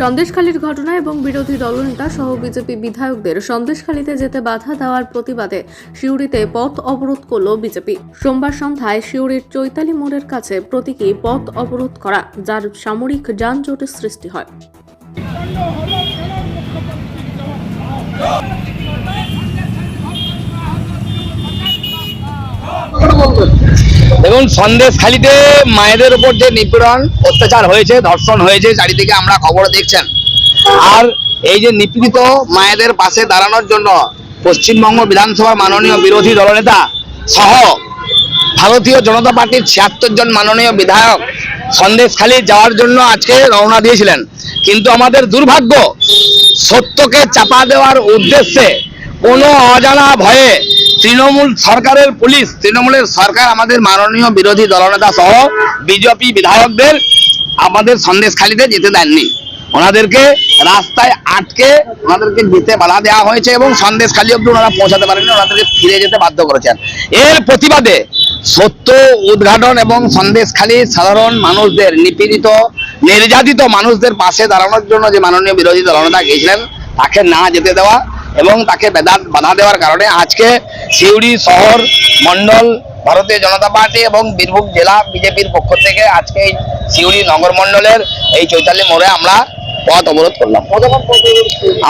সন্দেশখালীর ঘটনা এবং বিরোধী দলনেতা সহ বিজেপি বিধায়কদের সন্দেশখালীতে যেতে বাধা দেওয়ার প্রতিবাদে সিউড়িতে পথ অবরোধ করল বিজেপি। সোমবার সন্ধ্যায় সিউড়ির চৈতালি মোড়ের কাছে প্রতীকী পথ অবরোধ করা, যার সামরিক যানজটের সৃষ্টি হয়। দেখুন সন্দেশ খালিতে মায়েদের উপর যে নিপীড়ন অত্যাচার হয়েছে, ধর্ষণ হয়েছে, চারিদিকে আমরা খবর দেখছেন। আর এই যে নিপীড়িত মায়েদের পাশে দাঁড়ানোর জন্য পশ্চিমবঙ্গ বিধানসভার মাননীয় বিরোধী দলনেতা সহ ভারতীয় জনতা পার্টির ছিয়াত্তর জন মাননীয় বিধায়ক সন্দেশখালী যাওয়ার জন্য আজকে রওনা দিয়েছিলেন। কিন্তু আমাদের দুর্ভাগ্য সত্যকে চাপা দেওয়ার উদ্দেশ্যে কোনো অজানা ভয়ে তৃণমূল সরকারের পুলিশ, তৃণমূলের সরকার আমাদের মাননীয় বিরোধী দলনেতা সহ বিজেপি বিধায়কদের আমাদের সন্দেশখালিতে যেতে দেননি। ওনাদেরকে রাস্তায় আটকে ওনাদেরকে যেতে বাধা দেওয়া হয়েছে এবং সন্দেশখালি অব্দি ওনারা পৌঁছাতে পারেনি ওনাদেরকে ফিরে যেতে বাধ্য করেছেন। এর প্রতিবাদে সত্য উদ্ঘাটন এবং সন্দেশখালী সাধারণ মানুষদের, নিপীড়িত, নির্যাতিত মানুষদের পাশে দাঁড়ানোর জন্য যে মাননীয় বিরোধী দলনেতা গিয়েছিলেন, তাকে না যেতে দেওয়া এবং তাকে বাধা দেওয়ার কারণে আজকে সিউড়ি শহর মন্ডল ভারতীয় জনতা পার্টি এবং বীরভূম জেলা বিজেপির পক্ষ থেকে আজকে এই সিউড়ি নগর মন্ডলের এই চৈতালি মোড়ে আমরা পথ অবরোধ করলাম।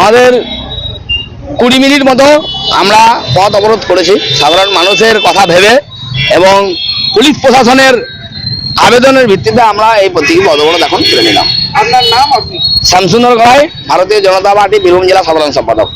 আমাদের কুড়ি মিনিট মতো আমরা পথ অবরোধ করেছি। সাধারণ মানুষের কথা ভেবে এবং পুলিশ প্রশাসনের আবেদনের ভিত্তিতে আমরা এই প্রতীকী পথ অবরোধ এখন তুলে নিলাম। আপনার নাম আপনি? শামসুন্দর ভাই ভারতীয় জনতা পার্টি বীরভূম জেলা সাধারণ সম্পাদক।